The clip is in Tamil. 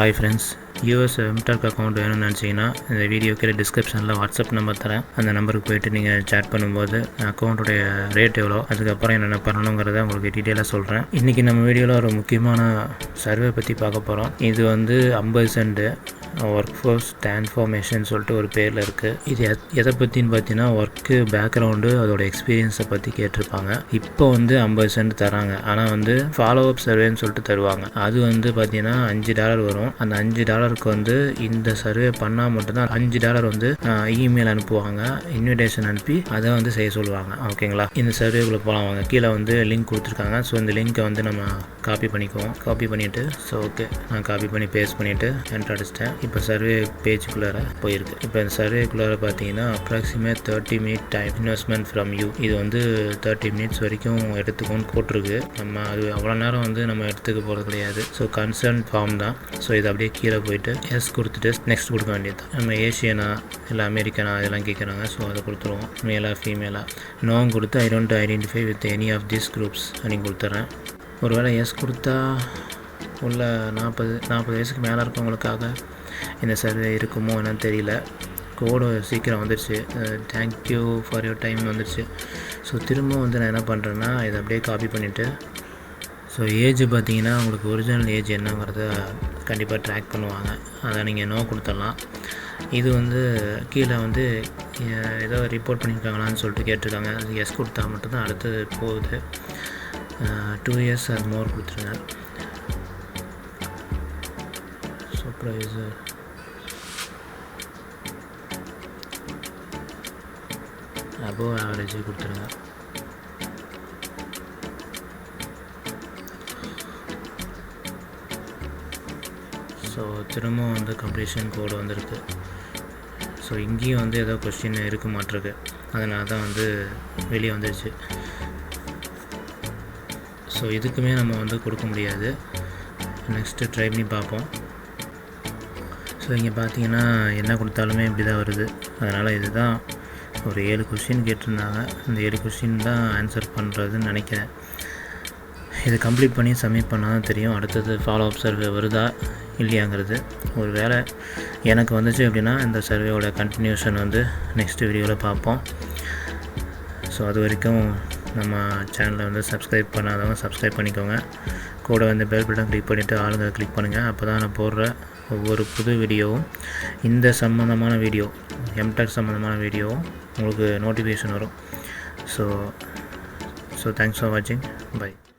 Hi friends US MTurk account வேணும்னு நினச்சிங்கன்னா இந்த வீடியோ கீழே டிஸ்கிரிப்ஷனில் வாட்ஸ்அப் நம்பர் தரேன். அந்த நம்பருக்கு போயிட்டு நீங்கள் சேட் பண்ணும்போது அக்கௌண்ட்டுடைய ரேட் எவ்வளோ அதுக்கப்புறம் என்னென்ன பண்ணணுங்கிறத உங்களுக்கு டீட்டெயிலாக சொல்கிறேன் இன்றைக்கி நம்ம வீடியோவில் ஒரு முக்கியமான சர்வே பற்றி பார்க்க போகிறோம் இது வந்து ஐம்பது சென்ட்டு ஒர்க் ஃபோர்ஸ் டிரான்ஸ்ஃபார்மேஷன் சொல்லிட்டு ஒரு பேரில் இருக்குது இது எத்- எதை பற்றின்னு பார்த்தீங்கன்னா ஒர்க்கு பேக்ரவுண்டு அதோட எக்ஸ்பீரியன்ஸை பற்றி கேட்டிருப்பாங்க. இப்போ வந்து ஐம்பது சென்ட் தராங்க. ஆனால் வந்து ஃபாலோ அப் சர்வேன்னு சொல்லிட்டு தருவாங்க. அது வந்து பார்த்தீங்கன்னா அஞ்சு டாலர் வரும். அந்த அஞ்சு டாலருக்கு வந்து இந்த சர்வே பண்ணால் மட்டும்தான் அஞ்சு டாலர் வந்து இமெயில் அனுப்புவாங்க. இன்விடேஷன் அனுப்பி அதை வந்து செய்ய சொல்லுவாங்க. ஓகேங்களா? இந்த சர்வேக்குள்ளே போகலாம் வாங்க. கீழே வந்து லிங்க் கொடுத்துருக்காங்க. ஸோ இந்த லிங்க்கை வந்து நம்ம காப்பி பண்ணிக்குவோம். காப்பி பண்ணிவிட்டு ஸோ ஓகே நான் காப்பி பண்ணி பேஸ்ட் பண்ணிவிட்டு என்ட்ரு அடிச்சிட்டேன். இப்போ சர்வே பேஜுக்குள்ளார போயிருக்கு. இப்போ இந்த சர்வேக்குள்ளார பார்த்தீங்கன்னா approximate thirty minute time investment from you இது வந்து தேர்ட்டி மினிட்ஸ் வரைக்கும் எடுத்துக்கோன்னு போட்டிருக்கு. நம்ம அது அவ்வளோ நேரம் வந்து நம்ம எடுத்துக்க போகிறது கிடையாது. ஸோ கன்சர்ன் ஃபார்ம் தான். ஸோ இது அப்படியே கீழே போயிட்டு எஸ் கொடுத்துட்டு நெக்ஸ்ட் கொடுக்க வேண்டியது நம்ம ஏஷியனா இல்லை அமெரிக்கனா இதெல்லாம் கேட்குறாங்க. ஸோ அதை கொடுத்துருவோம். மேலா ஃபீமேலா நோவும் கொடுத்து I don't identify with any of this groups அப்படின்னு கொடுத்துட்றேன். ஒருவேளை எஸ் கொடுத்தா உள்ள நாற்பது நாற்பது வயசுக்கு மேலே இருக்கவங்களுக்காக இந்த சர்வே இருக்குமோ என்னன்னு தெரியல. கோடு சீக்கிரம் வந்துடுச்சு thank you for your time வந்துடுச்சு ஸோ திரும்ப வந்து நான் என்ன பண்ணுறேன்னா இதை அப்படியே காப்பி பண்ணிவிட்டு ஸோ ஏஜ் பார்த்தீங்கன்னா உங்களுக்கு ஒரிஜினல் ஏஜ் என்னங்கிறத கண்டிப்பாக ட்ராக் பண்ணுவாங்க. அதை நீங்கள் நோ கொடுத்துடலாம். இது வந்து கீழே வந்து ஏதோ ரிப்போர்ட் பண்ணியிருக்காங்களான்னு சொல்லிட்டு கேட்டிருக்காங்க. எஸ் கொடுத்தா மட்டும்தான் அடுத்தது போகுது. டூ இயர்ஸ் அது மோர் கொடுத்துருங்க. சூப்பர்வைசர் அபோவ் ஆவரேஜ் கொடுத்துருங்க ஸோ திரும்பவும் வந்து கம்ப்ளீஷன் கோடு வந்திருக்கு. ஸோ இங்கேயும் வந்து ஏதோ கொஸ்டின் இருக்க மாட்டிருக்கு. அதனால தான் வந்து வெளியே வந்துடுச்சு ஸோ இதுக்குமே நம்ம வந்து கொடுக்க முடியாது. நெக்ஸ்ட்டு ட்ரை பண்ணி பார்ப்போம். ஸோ இங்கே பார்த்தீங்கன்னா என்ன கொடுத்தாலுமே இப்படி தான் வருது. அதனால் இதுதான் ஒரு ஏழு கொஷின் கேட்டிருந்தாங்க. அந்த ஏழு கொஷின் தான் ஆன்சர் பண்ணுறதுன்னு நினைக்கிறேன். இது கம்ப்ளீட் பண்ணி சப்மிட் பண்ணால் தான் தெரியும். அடுத்தது ஃபாலோ அப் சர்வே வருதா இல்லையாங்கிறது. ஒரு வேளை எனக்கு வந்துச்சு அப்படின்னா இந்த சர்வேவோட கண்டினியூஷன் வந்து நெக்ஸ்ட் வீடியோவில் பார்ப்போம். ஸோ அது வரைக்கும் நம்ம சேனலை வந்து சப்ஸ்கிரைப் பண்ணாதவங்க சப்ஸ்கிரைப் பண்ணிக்கோங்க. கூட வந்து பெல் பட்டன் கிளிக் பண்ணிவிட்டு ஆளுங்க கிளிக் பண்ணுங்கள் அப்போ தான் நான் போடுற ஒவ்வொரு புது வீடியோவும். இந்த சம்மந்தமான வீடியோ எம்டெக் சம்மந்தமான வீடியோவும் உங்களுக்கு நோட்டிஃபிகேஷன் வரும். ஸோ ஸோ தேங்க்ஸ் ஃபார் வாட்சிங் பை